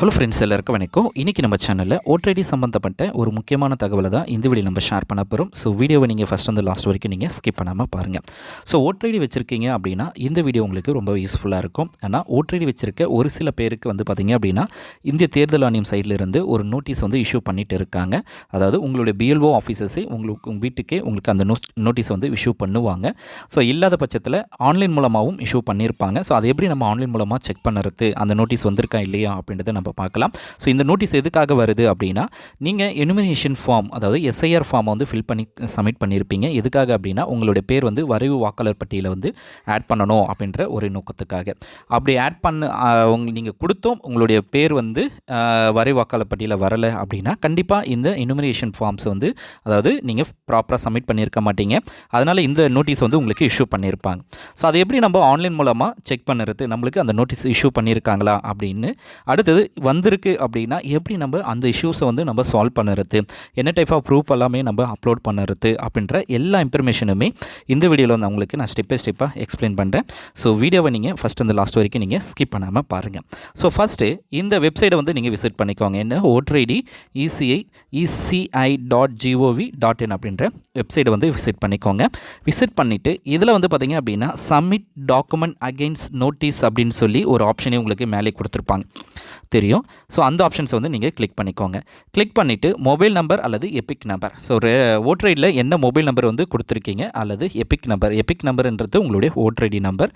Hello friends எல்லாருக்கும் வணக்கம். இன்றைக்கி நம்ம சேனலில் ஓட்ரைடி சம்மந்தப்பட்ட ஒரு முக்கியமான தகவலை தான் இந்த வீடியோ நம்ம ஷேர் பண்ண போகிறோம் ஸோ வீடியோவை நீங்கள் ஃபஸ்ட் வந்து லாஸ்ட் வரைக்கும் நீங்கள் ஸ்கிப் பண்ணாமல் பாருங்கள் ஸோ ஓட்ரைடி வச்சுருக்கீங்க அப்படின்னா இந்த வீடியோ உங்களுக்கு ரொம்ப யூஸ்ஃபுல்லாக இருக்கும். ஏன்னா ஓட்ரைடி வச்சுருக்க ஒரு சில பேருக்கு வந்து பார்த்திங்க அப்படின்னா இந்திய தேர்தல் ஆணையம் சைடில் இருந்து ஒரு நோட்டீஸ் வந்து இஷ்யூ பண்ணிட்டு இருக்காங்க. அதாவது உங்களுடைய பிஎல்ஓ ஆஃபீஸர்ஸே உங்களுக்கு உங்கள் வீட்டுக்கே உங்களுக்கு அந்த நோட்டீஸ் வந்து இஷ்யூ பண்ணுவாங்க. ஸோ இல்லாத பட்சத்தில் ஆன்லைன் மூலமாகவும் இஷ்யூ பண்ணியிருப்பாங்க ஸோ அதை எப்படி நம்ம ஆன்லைன் மூலமாக செக் பண்ணுறது? அந்த நோட்டீஸ் வந்திருக்கா இல்லையா அப்படின்றத நம்ம பார்க்கலாம். ஸோ இந்த நோட்டீஸ் எதுக்காக வருது அப்படின்னா நீங்கள் எனுமினேஷன் ஃபார்ம் அதாவது எஸ்ஐஆர் ஃபார்மை வந்து ஃபில் பண்ணி சப்மிட் பண்ணியிருப்பீங்க எதுக்காக அப்படின்னா உங்களுடைய பேர் வந்து வரைவு வாக்காளர் பட்டியலில் வந்து ஆட் பண்ணணும் அப்படின்ற ஒரு நோக்கத்துக்காக. அப்படி ஆட் பண்ண உங்க நீங்கள் கொடுத்தோம் உங்களுடைய பேர் வந்து வரைவு வாக்காளர் பட்டியலில் வரலை அப்படின்னா கண்டிப்பாக இந்த எனுமினேஷன் ஃபார்ம்ஸ் வந்து அதாவது நீங்கள் ப்ராப்பராக சப்மிட் பண்ணியிருக்க மாட்டீங்க. அதனால் இந்த நோட்டீஸ் வந்து உங்களுக்கு இஷ்யூ பண்ணியிருப்பாங்க ஸோ அதை எப்படி நம்ம ஆன்லைன் மூலமாக செக் பண்ணுறது நம்மளுக்கு அந்த நோட்டீஸ் இஷ்யூ பண்ணியிருக்காங்களா அப்படின்னு. அடுத்தது வந்திருக்கு அப்படின்னா எப்படி நம்ம அந்த இஷ்யூஸை வந்து நம்ம சால்வ் பண்ணுறது? என்ன டைப் ஆஃப் ப்ரூஃப் எல்லாமே நம்ம அப்லோட் பண்ணுறது? அப்படின்ற எல்லா இன்ஃபர்மேஷனுமே இந்த வீடியோவில் வந்து உங்களுக்கு நான் ஸ்டெப் பை ஸ்டெப்பாக எக்ஸ்பிளைன் பண்ணுறேன் ஸோ வீடியோவை நீங்கள் ஃபஸ்ட் இந்த லாஸ்ட் வரைக்கும் நீங்கள் ஸ்கிப் பண்ணாமல் பாருங்கள் ஸோ ஃபஸ்ட்டு இந்த வெப்சைட்டை வந்து நீங்கள் விசிட் பண்ணிக்கோங்க. என்ன? Voter ID ECI ECI dot G O V dot in அப்படின்ற வெப்சைட்டை வந்து விசிட் பண்ணிக்கோங்க. விசிட் பண்ணிவிட்டு இதில் வந்து பார்த்தீங்க அப்படின்னா சப்மிட் டாக்குமெண்ட் அகெயின்ஸ்ட் நோட்டீஸ் அப்படின்னு சொல்லி ஒரு ஆப்ஷனே உங்களுக்கு மேலே கொடுத்துருப்பாங்க. தெரியும் ஸோ அந்த ஆப்ஷன்ஸ் வந்து நீங்கள் கிளிக் பண்ணிக்கோங்க. கிளிக் பண்ணிவிட்டு மொபைல் நம்பர் அல்லது எபிக் நம்பர் ஸோ ஒரு ஓட்டர் ஐடியில் என்ன மொபைல் நம்பர் வந்து கொடுத்துருக்கீங்க அல்லது எபிக் நம்பர் எபிக் நம்பர்ன்றது உங்களுடைய ஓட்டர் ஐடி நம்பர்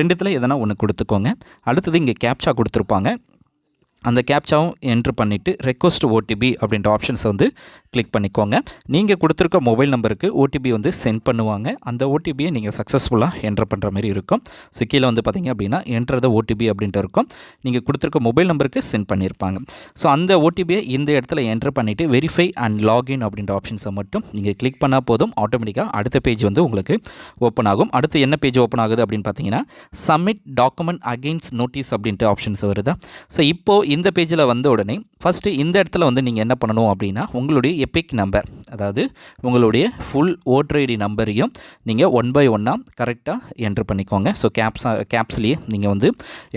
ரெண்டுத்தில் எதனா ஒன்று கொடுத்துக்கோங்க. அடுத்தது இங்கே கேப்சா கொடுத்துருப்பாங்க. அந்த கேப்சாவும் என்ட்ரு பண்ணிவிட்டு ரெக்வஸ்ட் ஓடிபி அப்படின்ற ஆப்ஷன்ஸை வந்து கிளிக் பண்ணிக்கோங்க. நீங்கள் கொடுத்துருக்க மொபைல் நம்பருக்கு ஓடிபி வந்து சென்ட் பண்ணுவாங்க. அந்த ஓடிபியை நீங்கள் சக்ஸஸ்ஃபுல்லாக என்ட்ரு பண்ணுற மாதிரி இருக்கும். ஸோ கீழே வந்து பார்த்திங்க அப்படின்னா என்ட்ரு த ஓடிபி அப்படின்ட்டு இருக்கும். நீங்கள் கொடுத்துருக்க மொபைல் நம்பருக்கு சென்ட் பண்ணியிருப்பாங்க ஸோ அந்த ஓடிபியை இந்த இடத்துல என்ட்ரு பண்ணிவிட்டு வெரிஃபை அண்ட் லாகின் அப்படின்ற ஆப்ஷன்ஸை மட்டும் நீங்கள் கிளிக் பண்ணால் போதும். ஆட்டோமேட்டிக்காக அடுத்த பேஜ் வந்து உங்களுக்கு ஓப்பன் ஆகும். அடுத்து என்ன பேஜ் ஓப்பன் ஆகுது அப்படின்னு பார்த்தீங்கன்னா சப்மிட் டாக்குமெண்ட் அகெயின்ஸ்ட் நோட்டீஸ் அப்படின்ட்டு ஆப்ஷன்ஸ் வருதா? ஸோ இப்போது இந்த பேஜில் வந்த உடனே ஃபஸ்ட்டு இந்த இடத்துல வந்து நீங்கள் என்ன பண்ணணும் அப்படின்னா உங்களுடைய எபிக் நம்பர் அதாவது உங்களுடைய ஃபுல் ஓட்டர் ஐடி நம்பரையும் நீங்கள் ஒன் பை ஒன்னாக கரெக்டாக என்ட்ரு பண்ணிக்கோங்க. ஸோ கேப்ஸ் கேப்ஸ்லேயே நீங்கள் வந்து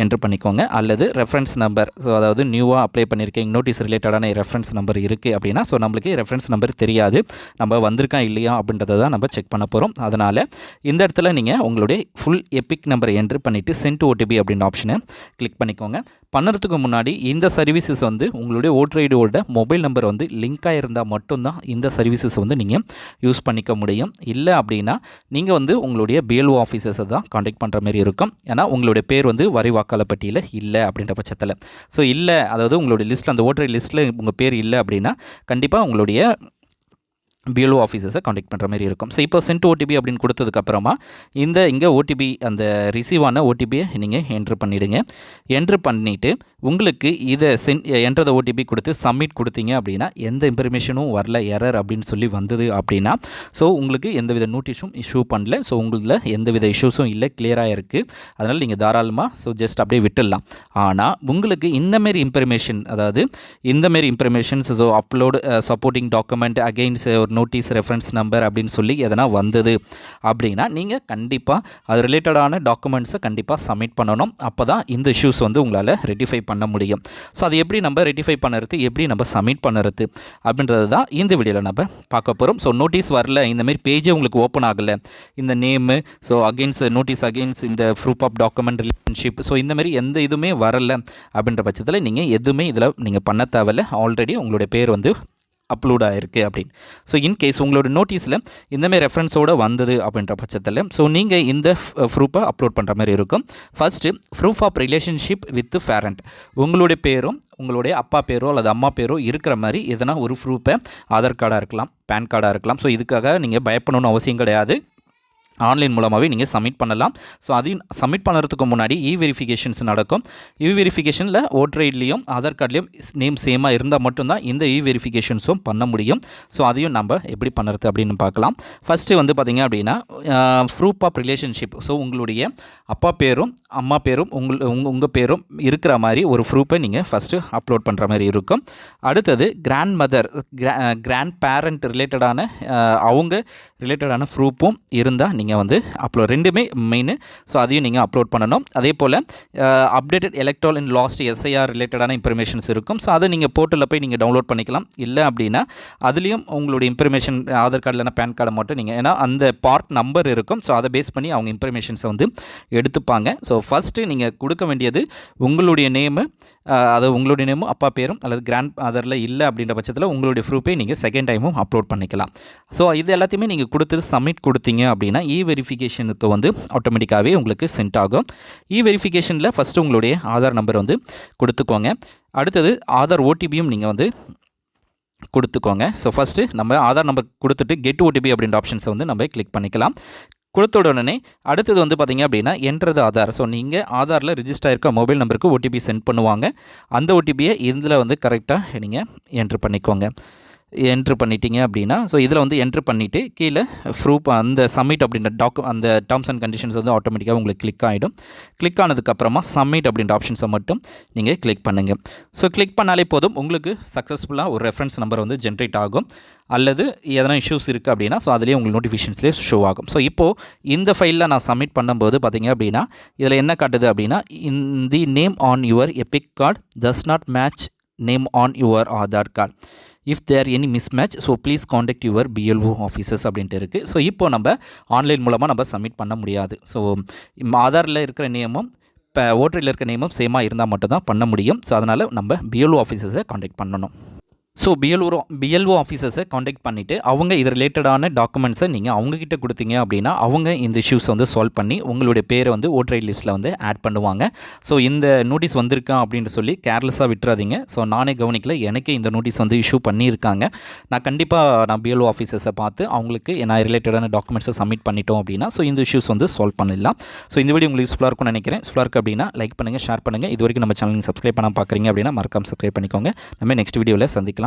என்ட்ரு பண்ணிக்கோங்க. அல்லது ரெஃபரன்ஸ் நம்பர் ஸோ அதாவது நியூவாக அப்ளை பண்ணியிருக்கீங்க நோட்டீஸ் ரிலேட்டடான ரெஃபரன்ஸ் நம்பர் இருக்குது அப்படின்னா ஸோ நம்மளுக்கு ரெஃபரன்ஸ் நம்பர் தெரியாது. நம்ம வந்திருக்கா இல்லையா அப்படின்றத தான் நம்ம செக் பண்ண போகிறோம் அதனால் இந்த இடத்துல நீங்கள் உங்களுடைய ஃபுல் எபிக் நம்பரை என்ட்ரு பண்ணிவிட்டு சென்ட் ஓடிபி அப்படின்ற ஆப்ஷனை கிளிக் பண்ணிக்கோங்க. பண்ணுறதுக்கு முன்னாடி இந்த சர்வீசஸ் வந்து உங்களுடைய ஓட்டர் ஐடியோட மொபைல் நம்பர் வந்து லிங்க் இருந்தால் மட்டும்தான் இந்த சர்வீசஸ் வந்து நீங்கள் யூஸ் பண்ணிக்க முடியும். இல்லை அப்படின்னா நீங்கள் வந்து உங்களுடைய பிஎல்ஓ ஆஃபீஸர்ஸை தான் காண்டாக்ட் பண்ணுற மாதிரி இருக்கும். ஏன்னா உங்களுடைய பேர் வந்து வரி வாக்காளர் பட்டியலில் இல்லை அப்படின்ற பட்சத்தில். ஸோ இல்லை அதாவது உங்களுடைய லிஸ்ட்டில் அந்த ஓட்டர் லிஸ்ட்டில் உங்கள் பேர் இல்லை அப்படின்னா கண்டிப்பாக உங்களுடைய பிஎல்ஓ ஆஃபீஸர்ஸை காண்டாக்ட் பண்ணுற மாதிரி இருக்கும். ஸோ இப்போ சென்ட் ஓடிபி அப்படின்னு கொடுத்ததுக்கப்புறமா இந்த இங்கே ஓடிபி அந்த ரிசீவ் ஆன ஓடிபியை நீங்கள் என்ட்ரு பண்ணிவிடுங்க என்ட்ரு பண்ணிவிட்டு உங்களுக்கு இதை சென் என்ட்ரத ஓடிபி கொடுத்து சப்மிட் கொடுத்தீங்க அப்படின்னா எந்த இன்ஃபர்மேஷனும் வரல எரர் அப்படின்னு சொல்லி வந்தது அப்படின்னா ஸோ உங்களுக்கு எந்தவித நோட்டீஸும் இஷ்யூ பண்ணல. ஸோ உங்களில் எந்தவித இஷ்யூஸும் இல்லை கிளியராக இருக்குது அதனால் நீங்கள் தாராளமாக ஸோ ஜஸ்ட் அப்படியே விட்டுடலாம். ஆனால் உங்களுக்கு இந்தமாரி இன்ஃபர்மேஷன் அதாவது இந்தமாரி informations so upload supporting document against ஒரு நோட்டீஸ் ரெஃபரன்ஸ் நம்பர் அப்படின்னு சொல்லி எதனா வந்தது அப்படின்னா நீங்கள் கண்டிப்பாக அது ரிலேட்டடான டாக்குமெண்ட்ஸை கண்டிப்பாக சப்மிட் பண்ணணும். அப்போ தான் இந்த இஷ்யூஸ் வந்து உங்களால் ரெட்டிஃபை பண்ண முடியும். ஸோ அது எப்படி நம்ம ரெட்டிஃபை பண்ணுறது? எப்படி நம்ம சப்மிட் பண்ணுறது? அப்படின்றது தான் இந்த வீடியோவில் நம்ம பார்க்க போகிறோம் ஸோ நோட்டீஸ் வரல. இந்தமாரி பேஜே உங்களுக்கு ஓப்பன் ஆகலை. இந்த name so against notice against இந்த proof of document relationship so இந்தமாரி எந்த இதுவுமே வரல அப்படின்ற பட்சத்தில் நீங்கள் எதுவுமே இதில் நீங்கள் பண்ண தேவையில்ல. ஆல்ரெடி உங்களுடைய பேர் வந்து அப்லோட் ஆகிருக்கு அப்படின்னு. ஸோ இன்கேஸ் உங்களோட நோட்டீஸில் இந்தமாரி ரெஃபரன்ஸோடு வந்தது அப்படின்ற பட்சத்தில் ஸோ நீங்கள் இந்த ப்ரூஃபை அப்லோட் பண்ணுற மாதிரி இருக்கும். First proof of relationship with parent உங்களுடைய பேரும் உங்களுடைய அப்பா பேரோ அல்லது அம்மா பேரோ இருக்கிற மாதிரி எதனா ஒரு ப்ரூஃபை ஆதார் கார்டாக இருக்கலாம் பேன் கார்டாக இருக்கலாம். ஸோ இதுக்காக நீங்கள் பயப்படணும்னு அவசியம் கிடையாது. ஆன்லைன் மூலமாகவே நீங்கள் சப்மிட் பண்ணலாம். ஸோ அதையும் சப்மிட் பண்ணுறதுக்கு முன்னாடி இ வெரிஃபிகேஷன்ஸ் நடக்கும் இ வெரிஃபிகேஷனில் ஓட்டர் ஐடிலையும் ஆதார் கார்ட்லேயும் நேம் சேமாக இருந்தால் மட்டும்தான் இந்த இ வெரிஃபிகேஷன்ஸும் பண்ண முடியும். ஸோ அதையும் நம்ம எப்படி பண்ணுறது அப்படின்னு பார்க்கலாம். ஃபஸ்ட்டு வந்து பார்த்திங்க அப்படின்னா ப்ரூஃப் ஆஃப் ரிலேஷன்ஷிப் ஸோ உங்களுடைய அப்பா பேரும் அம்மா பேரும் உங்கள் உங்கள் உங்கள் பேரும் இருக்கிற மாதிரி ஒரு ப்ரூஃபை நீங்கள் ஃபஸ்ட்டு அப்லோட் பண்ணுற மாதிரி இருக்கும். அடுத்தது கிராண்ட் மதர் கிராண்ட் பேரண்ட் ரிலேட்டடான அவங்க ரிலேட்டடான ப்ரூஃபும் இருந்தால் நீங்கள் நீங்கள் வந்து அப்லோட் ரெண்டுமே மெயின் ஸோ அதையும் நீங்கள் அப்லோட் பண்ணணும். அதே போல் updated electoral and last SIR ரிலேட்டடான இன்ஃபர்மேஷன்ஸ் இருக்கும். ஸோ அதை நீங்கள் போர்ட்டலில் போய் நீங்கள் டவுன்லோட் பண்ணிக்கலாம். இல்லை அப்படின்னா அதுலேயும் உங்களுடைய இன்ஃபர்மேஷன் ஆதார் கார்டு இல்லைனா பேன் கார்டை மட்டும் நீங்கள் ஏன்னா அந்த பார்ட் நம்பர் இருக்கும். ஸோ அதை பேஸ் பண்ணி அவங்க இன்ஃபர்மேஷன்ஸை வந்து எடுத்துப்பாங்க. ஸோ ஃபஸ்ட்டு நீங்கள் கொடுக்க வேண்டியது உங்களுடைய நேமு அது உங்களுடைய நேமும் அப்பா பேரும் அல்லது கிராண்ட் ஃபாதரில் இல்லை அப்படின்ற பட்சத்தில் உங்களுடைய ப்ரூஃபை நீங்கள் செகண்ட் டைமும் அப்லோட் பண்ணிக்கலாம். ஸோ இது எல்லாத்தையுமே நீங்கள் கொடுத்து சப்மிட் கொடுத்தீங்க அப்படின்னா இ வெரிஃபிகேஷனுக்கு வந்து ஆட்டோமேட்டிக்காகவே உங்களுக்கு சென்ட் ஆகும். இ வெரிஃபிகேஷனில் ஃபஸ்ட்டு உங்களுடைய ஆதார் நம்பர் வந்து கொடுத்துக்கோங்க. அடுத்தது ஆதார் ஓடிபியும் நீங்கள் வந்து கொடுத்துக்கோங்க. ஸோ ஃபஸ்ட்டு நம்ம ஆதார் நம்பர் கொடுத்துட்டு கெட் ஓடிபி அப்படின்ற ஆப்ஷன்ஸை வந்து நம்ம கிளிக் பண்ணிக்கலாம். கொடுத்த உடனே அடுத்தது வந்து பார்த்திங்க அப்படின்னா என்றது ஆதார். ஸோ நீங்கள் ஆதாரில் ரிஜிஸ்டர் ஆயிருக்க மொபைல் நம்பருக்கு ஓடிபி சென்ட் பண்ணுவாங்க. அந்த ஓடிபியை இதில் வந்து கரெக்டாக நீங்கள் என்ட்ரு பண்ணிக்கோங்க. என்ட்ரு பண்ணிட்டீங்க அப்படின்னா ஸோ இதில் வந்து என்ட்ரு பண்ணிவிட்டு கீழே ப்ரூஃப் அந்த சப்மிட் அப்படின்ற டாக்கு அந்த டேர்ம்ஸ் அண்ட் கண்டிஷன்ஸ் வந்து ஆட்டோமேட்டிக்காக உங்களுக்கு கிளிக் ஆகிடும் கிளிக் ஆனதுக்கப்புறமா சப்மிட் அப்படின்ற ஆப்ஷன்ஸை மட்டும் நீங்கள் கிளிக் பண்ணுங்கள் ஸோ கிளிக் பண்ணாலே போதும். உங்களுக்கு சக்ஸஸ்ஃபுல்லாக ஒரு ரெஃபரன்ஸ் நம்பர் வந்து ஜென்ரேட் ஆகும். அல்லது எதனா இஷ்யூஸ் இருக்குது அப்படின்னா ஸோ அதுலேயே உங்களுக்கு நோட்டிஃபிகேஷன்ஸ்லேயே ஷோ ஆகும். ஸோ இப்போது இந்த ஃபைலில் நான் சப்மிட் பண்ணும்போது பார்த்தீங்க அப்படின்னா இதில் என்ன காட்டுது அப்படின்னா in the name on your EPIC card does not match name on your Aadhaar card if there any mismatch so please contact your BLO officers அப்படின்ட்டு இருக்குது ஸோ இப்போ நம்ம ஆன்லைன் மூலமாக நம்ம சப்மிட் பண்ண முடியாது. ஸோ ஆதாரில் இருக்கிற நியமம் இப்போ ஓட்டரில் இருக்கிற நியமம் சேமாக இருந்தால் மட்டும்தான் பண்ண முடியும். ஸோ அதனால் நம்ம பிஎல்ஓ ஆஃபீஸர்ஸை காண்டாக்ட் பண்ணணும். ஸோ பிஎல்ஓ பிஎல்ஓ ஆஃபீஸர்ஸை காண்டாக்ட் பண்ணிவிட்டு அவங்க இது ரிலேட்டடான டாக்குமெண்ட்ஸை நீங்கள் அவங்கக்கிட்ட கொடுத்தீங்க அப்படின்னா அவங்க இந்த இஷ்யூஸ் வந்து சால்வ் பண்ணி உங்களுடைய பேரை வந்து ஓட்டர் லிஸ்ட்டில் வந்து ஆட் பண்ணுவாங்க. ஸோ இந்த நோட்டீஸ் வந்திருக்கா அப்படின்னு சொல்லி கேர்லெஸ்ஸாக விட்டுறாதீங்க. ஸோ நானே கவனிக்கல எனக்கே இந்த நோட்டீஸ் வந்து இஷ்யூ பண்ணியிருக்காங்க. நான் கண்டிப்பாக நான் பிஎல்ஓ ஆஃபீஸர்ஸை பார்த்து அவங்களுக்கு நான் ரிலேட்டடான டாக்குமெண்ட்ஸை சப்மிட் பண்ணிட்டோம் அப்படின்னா ஸோ இந்த இஷ்யூஸ் வந்து சால்வ் பண்ணிடலாம். ஸோ இந்த வீடியோ உங்களுக்கு யூஸ்ஃபுல்லாக இருக்கும்னு நினைக்கிறேன். யூஸ்ஃபுல்லாக இருக்குது அப்படின்னா லைக் பண்ணுங்கள் ஷேர் பண்ணுங்கள் இது வரைக்கும் நம்ம சேனல் சப்ஸ்கிரைப் பண்ண பார்க்குறீங்க அப்படின்னா மறக்காமல் சப்ஸ்கிரைப் பண்ணிக்கோங்க. நம்ம நெக்ஸ்ட் வீடியோவில் சந்திக்கலாம்.